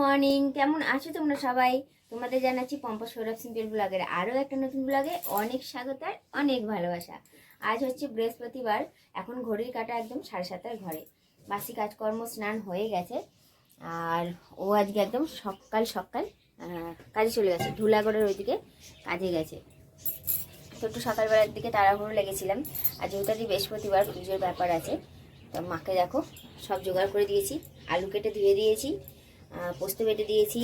Morning, কেমন আছো তোমরা সবাই? তোমাদের জানাচ্ছি পম্পা সৌরভ সিম্পল ব্লগের আরও একটা নতুন ব্লগে অনেক স্বাগত আর অনেক ভালোবাসা। আজ হচ্ছে বৃহস্পতিবার, এখন ঘড়ির কাটা একদম সাড়ে সাতটার ঘরে। বাসি কাজকর্ম স্নান হয়ে গেছে, আর ও আজকে একদম সকাল সকাল কাজে চলে গেছে, ধুলাগড়ের ওইদিকে কাজে গেছে। তো একটু সকালবেলার দিকে তাড়াহুড়ো লেগেছিলাম, আর যেহেতু আজকে বৃহস্পতিবার, পুজোর ব্যাপার আছে, তো মাকে দেখো, সব জোগাড় করে দিয়েছি, আলু কেটে ধুয়ে দিয়েছি পোস্ত বেটে দিয়েছি,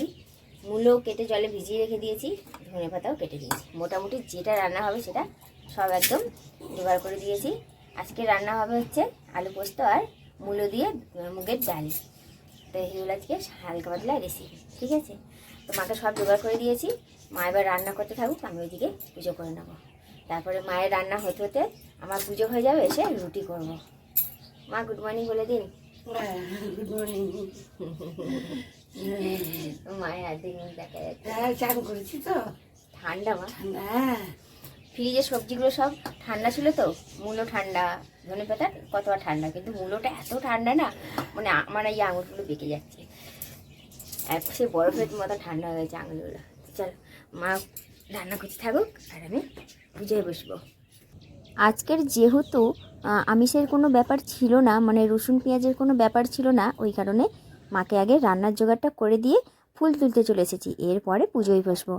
মূলো কেটে জলে ভিজিয়ে রেখে দিয়েছি, ধনে পাতাও কেটে দিয়েছি। মোটামুটি যেটা রান্না হবে সেটা সব একদম জোগাড় করে দিয়েছি। আজকে রান্না হবে হচ্ছে আলু পোস্ত আর মূলো দিয়ে মুগের ডাল। তো এগুলো আজকে হালকা পাতলা রেসিপি ঠিক আছে? তো মাকে সব জোগাড় করে দিয়েছি। মা এবার রান্না করতে থাকুক, আমি ওইদিকে পুজো করে নেব। তারপরে মায়ের রান্না হতে হতে আমার পুজো হয়ে যাবে, এসে রুটি করব। মা গুড মর্নিং বলে দিন। গুড মর্নিং মায়ের অর্ধেক দেখা যাচ্ছে। হ্যাঁ চান করেছি তো। ঠান্ডা মা। হ্যাঁ। ফ্রিজের সবজিগুলো সব ঠান্ডা ছিল তো? মূলো ঠান্ডা ধনে পাতা কত আর ঠান্ডা? কিন্তু মূলোটা এত ঠান্ডা না মানে আমার এই আঙুরগুলো বেঁকে যাচ্ছে। এক সে বরফের মতো ঠান্ডা হয়ে গেছে আঙুলগুলো চল মা রান্না করতে থাকুক আর আমি পুজোয় বসবো। আজকের যেহেতু আমিষের কোনো ব্যাপার ছিল না মানে রসুন পেঁয়াজের কোনো ব্যাপার ছিল না ওই কারণে মাকে আগে রান্নার জোগাড়টা করে দিয়ে ফুল তুলতে চলে এসেছি, এরপরে পুজোয় বসবো।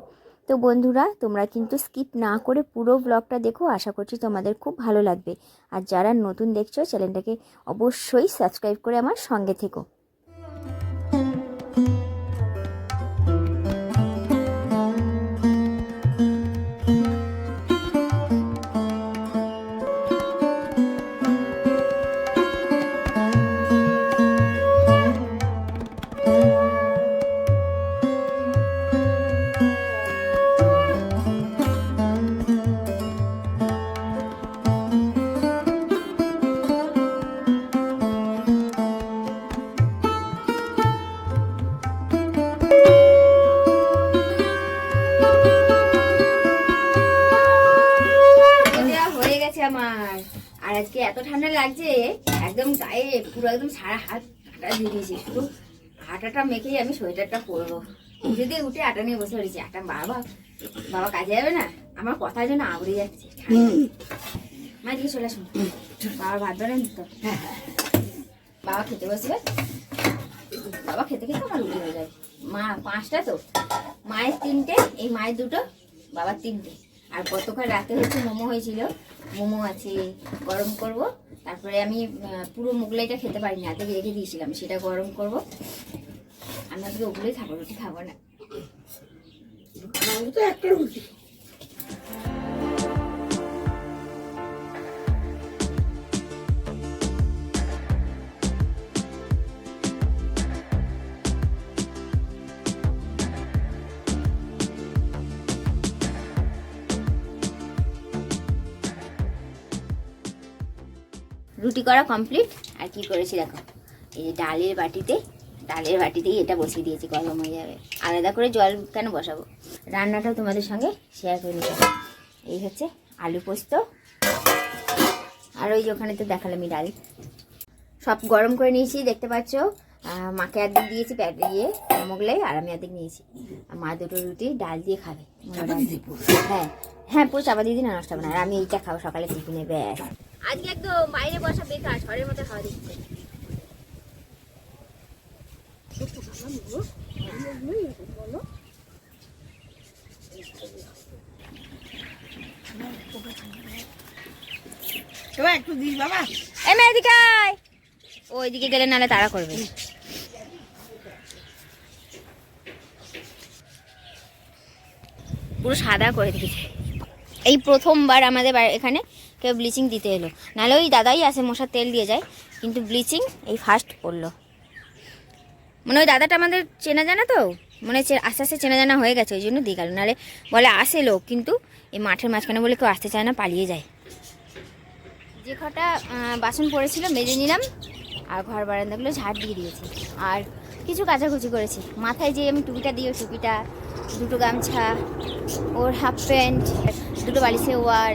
তো বন্ধুরা, তোমরা কিন্তু স্কিপ না করে পুরো ব্লগটা দেখো, আশা করছি তোমাদের খুব ভালো লাগবে। আর যারা নতুন দেখছ, চ্যানেলটাকে অবশ্যই সাবস্ক্রাইব করে আমার সঙ্গে থেকো। একদম গায়ে পুরো একদম সারা হাত আটা দিয়ে দিয়েছি। শুধু আটাটা মেখেই আমি সোয়েটারটা পরবো। যদি উঠে আটা নিয়ে বসে পড়েছি আটা বাবা বাবা কাজে যাবে না? আমার কথার যেন আবড়ে যাচ্ছে। মা দিকে চলে আসুন। বাবা ভাত ধরেন তো। বাবা খেতে বসবে। বাবা খেতে খেতে আমার রুটি হয়ে যাবে মা পাঁচটা তো। মায়ের তিনটে এই মায়ের দুটো বাবার তিনটে। আর গতকাল রাতে হচ্ছে মোমো হয়েছিল। মোমো আছে, গরম করব। তারপরে আমি পুরো মোগলাইটা খেতে পারি পারিনি, আগে রেখে দিয়েছিলাম, সেটা গরম করব। আমি আজকে ওগুলোই খাব, রুটি খাব না। তো একটা রুটি। রুটি করা কমপ্লিট আর কি করেছি দেখো? এই যে ডালের বাটিতে ডালের বাটিতেই এটা বসিয়ে দিয়েছি গরম হয়ে যাবে। আলাদা করে জল কেন বসাবো? রান্নাটাও তোমাদের সঙ্গে শেয়ার করে নিতে। এই হচ্ছে আলু পোস্ত। আর ওই যে ওখানে তো দেখালামই ডাল। সব গরম করে নিয়েছি দেখতে পাচ্ছ? মাকে অর্ধেক দিয়েছি প্যাট দিয়ে মোগলাই আর আমি অর্ধেক নিয়েছি। আর মা দুটো রুটি ডাল দিয়ে খাবে। হ্যাঁ হ্যাঁ পুরো চাপা দিয়ে দিন নষ্ট হবে না। আর আমি এইটা খাব সকালে টিফিনে ব্যাস। আজকে একদম বাইরে বসা বেকার ঘরের মধ্যে খাওয়া দিচ্ছে। এবার একটু দিস বাবা। এই এদিকে আয়। ওইদিকে গেলে নালে তাড়া করবে। পুরো সাদা করে দিয়েছে। এই প্রথমবার আমাদের এখানে কেউ ব্লিচিং দিতে এলো। নাহলে ওই দাদাই আসে, মশার তেল দিয়ে যায়। কিন্তু ব্লিচিং এই ফার্স্ট পড়ল মানে ওই দাদাটা আমাদের চেনা জানা তো? মানে আস্তে আস্তে চেনা জানা হয়ে গেছে, ওই জন্য দিয়ে গেল। নাহলে বলে আসে লোক, কিন্তু এই মাঠের মাঝখানে বলে কেউ আসতে চায় না, পালিয়ে যায়। যে কটা বাসন পড়েছিল, মেজে নিলাম, আর ঘর বারান্দাগুলো ঝাড় দিয়ে দিয়েছি। আর কিছু কাচাকুচি করেছি। মাথায় যে আমি টুপিটা দিয়ে টুপিটা, দুটো গামছা, ওর হাফ প্যান্ট দুটো বালিশে ওয়ার।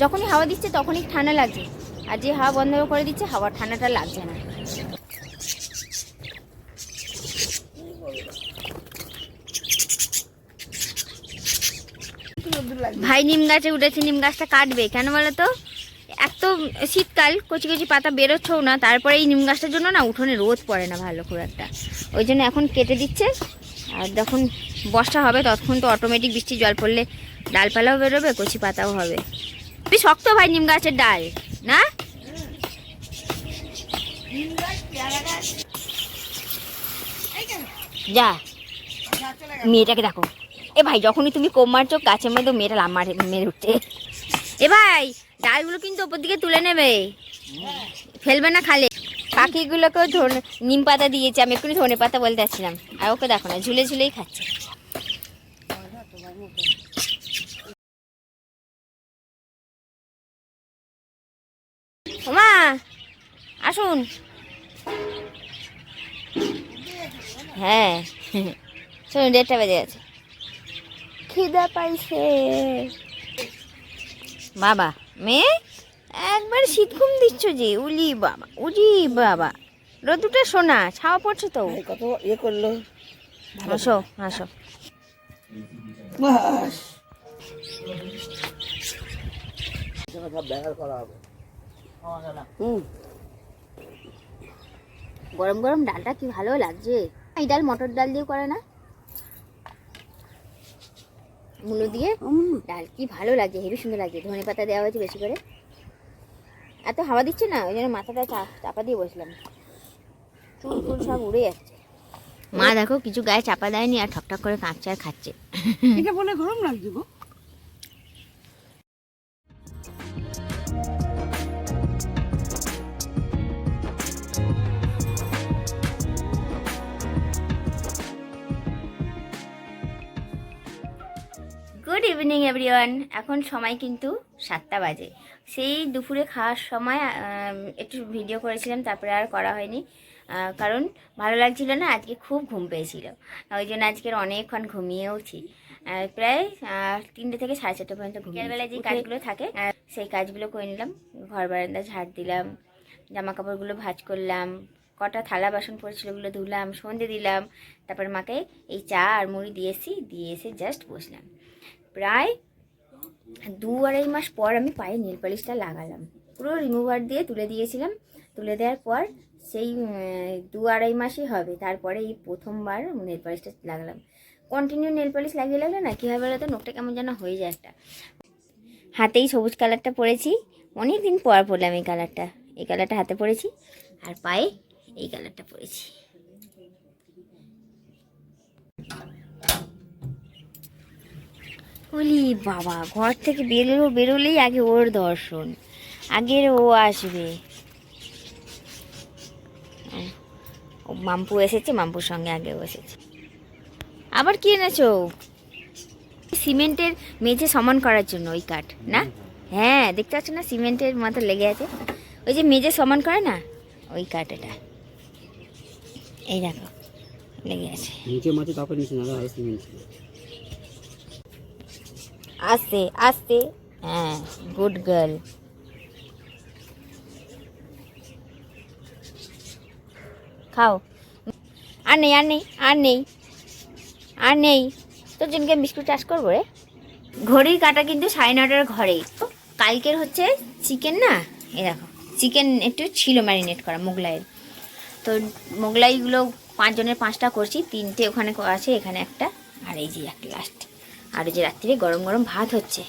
যখনই হাওয়া দিচ্ছে তখনই ঠান্ডা লাগছে। আর যে হাওয়া বন্ধ করে দিচ্ছে, হাওয়া ঠান্ডাটা লাগছে না। ভাই, নিম গাছে উঠেছে, নিম গাছটা কাটবে, কেন বলো তো? তো শীতকাল, কচি কচি পাতা বেরোচ্ছেও না, তারপরে এই নিম গাছটার জন্য না উঠোনে রোদ পড়ে না ভালো খুব একটা। ওই জন্য এখন কেটে দিচ্ছে, আর যখন বর্ষা হবে ততক্ষণ তো অটোমেটিক বৃষ্টি জল পড়লে ডালপালাও বেরোবে, কচি পাতাও হবে। তুই শক্ত ভাই নিম গাছের ডাল, না? যা, মেয়েটাকে দেখো। এ ভাই, যখনই তুমি কোপ মারছো গাছের মধ্যে মেয়েটা লাম মারে মেরে উঠছে। এ ভাই, ডালগুলো কিন্তু ওপর দিকে তুলে নেবে। ফেলবে না খালে। পাখিগুলোকেও ধনে নিম পাতা দিয়েছে, আমি এক্ষুনি ধনে পাতা বলতে যাচ্ছিলাম আর ওকে দেখো না, ঝুলে ঝুলেই খাচ্ছে। ওমা আসুন। হ্যাঁ চলুন দেড়টা বেজে গেছে। খিদা পাইছে। বাবা মেয়ে? একবার শীত ঘুম দিচ্ছ যে উলি বাবা উলি বাবা। রোদুটা সোনা ছাওয়া পড়ছে তো। কত ইয়ে করল। আসো আসো। গরম গরম ডালটা কি ভালো লাগছে? এই ডাল মটর ডাল দিয়ে করে না? মুলো দিয়ে ডাল কি ভালো লাগছে হেবি সুন্দর লাগছে ধনে পাতা দেওয়া হয়েছে বেশি করে। এত হাওয়া দিচ্ছে না ওই জন্য মাথাটা চাপা দিয়ে বসলাম। চুল ফুল সব উড়ে যাচ্ছে। মা দেখো কিছু গায়ে চাপা দেয়নি আর ঠকঠক করে কাঁপছে আর খাচ্ছে। এটা বলে গরম লাগছে গো। ইভিনিং এভরিওয়ান এখন সময় কিন্তু সাতটা বাজে। সেই দুপুরে খাওয়ার সময় একটু ভিডিও করেছিলাম তারপরে আর করা হয়নি। কারণ ভালো লাগছিল না আজকে খুব ঘুম পেয়েছিল। ওই জন্য আজকের অনেকক্ষণ ঘুমিয়েওছি। প্রায় তিনটে থেকে সাড়ে চারটে পর্যন্ত ঘুমিয়ে বেলায় যে কাজগুলো থাকে সেই কাজগুলো করে নিলাম। ঘর বারান্দা ঝাড় দিলাম জামা কাপড়গুলো ভাজ করলাম কটা থালা বাসন পড়েছিল ওগুলো ধুলাম সন্ধে দিলাম তারপর মাকে এই চা আর মুড়ি দিয়েছি দিয়ে এসে জাস্ট বসলাম। প্রায় দু আড়াই মাস পর আমি পায়ে নেল পালিশটা লাগালাম। পুরো রিমুভার দিয়ে তুলে দিয়েছিলাম। তুলে দেওয়ার পর সেই দু আড়াই মাসই হবে। তারপরে এই প্রথমবার নেল পালিশটা লাগালাম। কন্টিনিউ নেল পালিশ লাগিয়ে লাগলে না? কী হয় বলো তো নোখটা কেমন যেন হয়ে যায় একটা। হাতেই সবুজ কালারটা পরেছি। অনেক দিন পর পরলাম এই কালারটা এই কালারটা হাতে পরেছি। আর পায়ে এই কালারটা পরেছি। বলি বাবা ঘর থেকে বেরোলো বেরোলেই আগে ওর দর্শন। আগের ও আসবে। ও মাম্পু এসেছে মাম্পুর সঙ্গে আগেও এসেছে আবার কি এনেছো? সিমেন্টের মেঝে সমান করার জন্য ওই কাঠ না? হ্যাঁ দেখতে পাচ্ছ না সিমেন্টের মতো লেগে আছে। ওই যে মেঝে সমান করে না? ওই কাঠ এটা। এই দেখো লেগে আছে। নিচে মাঝে তারপর নিচে না সিমেন্ট আস্তে আস্তে হ্যাঁ গুড গার্ল খাও। আর নেই আর নেই আর নেই আর নেই। তোর জনকে বিস্কুট চাষ করব রে। ঘড়ির কাটা কিন্তু সাড়ে নটার ঘরেই কালকের হচ্ছে চিকেন না? এই দেখো, চিকেন একটু ছিল ম্যারিনেট করা, মোগলাইয়ের। তো মোগলাইগুলো পাঁচজনের পাঁচটা করছি, তিনটে ওখানে আছে, এখানে একটা, আর এই যে একটা লাস্ট আর যে রাত্রিরে গরম গরম ভাত হচ্ছে।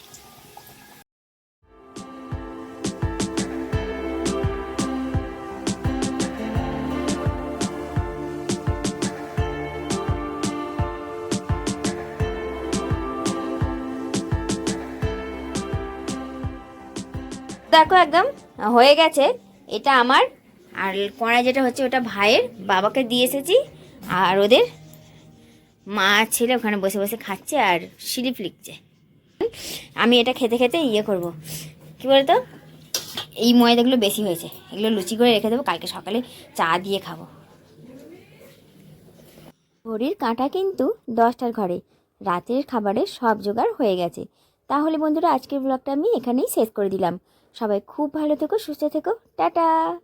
দেখো একদম হয়ে গেছে, এটা আমার। আর কড়া যেটা হচ্ছে ওটা ভাইয়ের, বাবাকে দিয়ে এসেছি। আর ওদের মা ছেলে ওখানে বসে বসে খাচ্ছে আর স্লিপ লিখছে। আমি এটা খেতে খেতে ইয়ে করব। কি বলতো? এই ময়দাগুলো বেশি হয়েছে। এগুলো লুচি করে রেখে দেবো, কালকে সকালে চা দিয়ে খাব। ঘড়ির কাঁটা কিন্তু দশটার ঘরে। রাতের খাবারের সব জোগাড় হয়ে গেছে। তাহলে বন্ধুরা, আজকের ব্লগটা আমি এখানেই শেষ করে দিলাম। সবাই খুব ভালো থেকো, সুস্থ থেকো। টাটা!